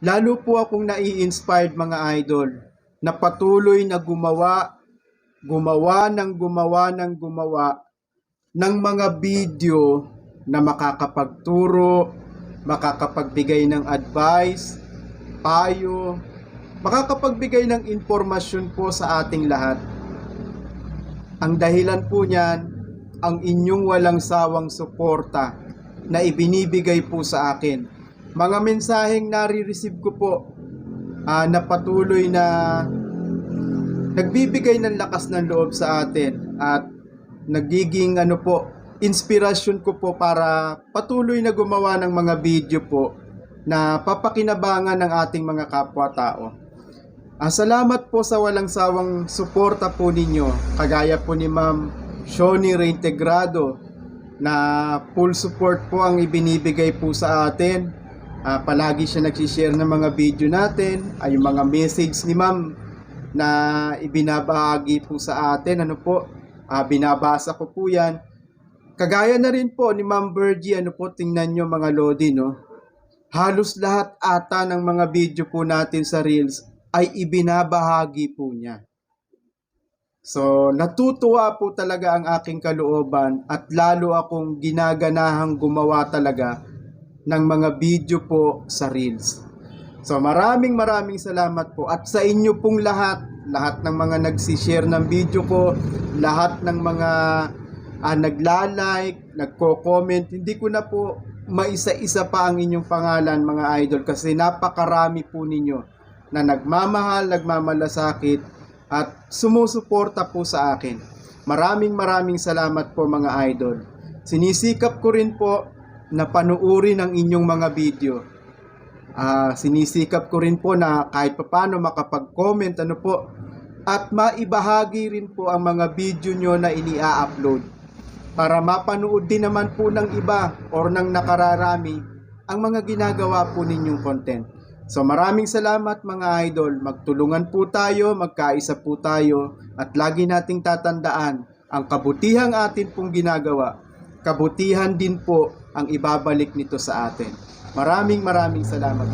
Lalo po akong nai-inspired mga idol na patuloy na gumawa, gumawa ng gumawa ng gumawa ng mga video na makakapagturo, makakapagbigay ng advice, payo, makakapagbigay ng impormasyon po sa ating lahat. Ang dahilan po niyan, ang inyong walang sawang suporta na ibinibigay po sa akin. Mga mensaheng nare-receive ko po ah, na patuloy na nagbibigay ng lakas ng loob sa atin at nagiging ano po, inspirasyon ko po para patuloy na gumawa ng mga video po na papakinabangan ng ating mga kapwa-tao. Ah, salamat po sa walang sawang suporta po ninyo. Kagaya po ni Ma'am Shoni Reintegrado na full support po ang ibinibigay po sa atin. Ah, palagi siya nagsishare ng mga video natin, ay yung mga message ni Ma'am na ibinabahagi po sa atin. Ano po, ah, binabasa ko po yan. Kagaya na rin po ni Ma'am Bergie, ano po, tingnan nyo mga Lodi, no? Halos lahat ata ng mga video po natin sa Reels ay ibinabahagi po niya. So, natutuwa po talaga ang aking kalooban at lalo akong ginaganahang gumawa talaga ng mga video po sa Reels. So, maraming maraming salamat po at sa inyo pong lahat, lahat ng mga nagsishare ng video ko, lahat ng mga ah, nagla-like, nagko-comment, hindi ko na po maisa-isa pa ang inyong pangalan mga idol kasi napakarami po ninyo na nagmamahal, nagmamalasakit at sumusuporta po sa akin. Maraming maraming salamat po mga idol. Sinisikap ko rin po na panuorin ang inyong mga video. Ah, sinisikap ko rin po na kahit papano makapag-comment ano po at maibahagi rin po ang mga video nyo na ini-upload para mapanood din naman po ng iba or ng nakararami ang mga ginagawa po ninyong content. So maraming salamat mga idol. Magtulungan po tayo, magkaisa po tayo at lagi nating tatandaan ang kabutihang atin pong ginagawa. Kabutihan din po ang ibabalik nito sa atin. Maraming maraming salamat.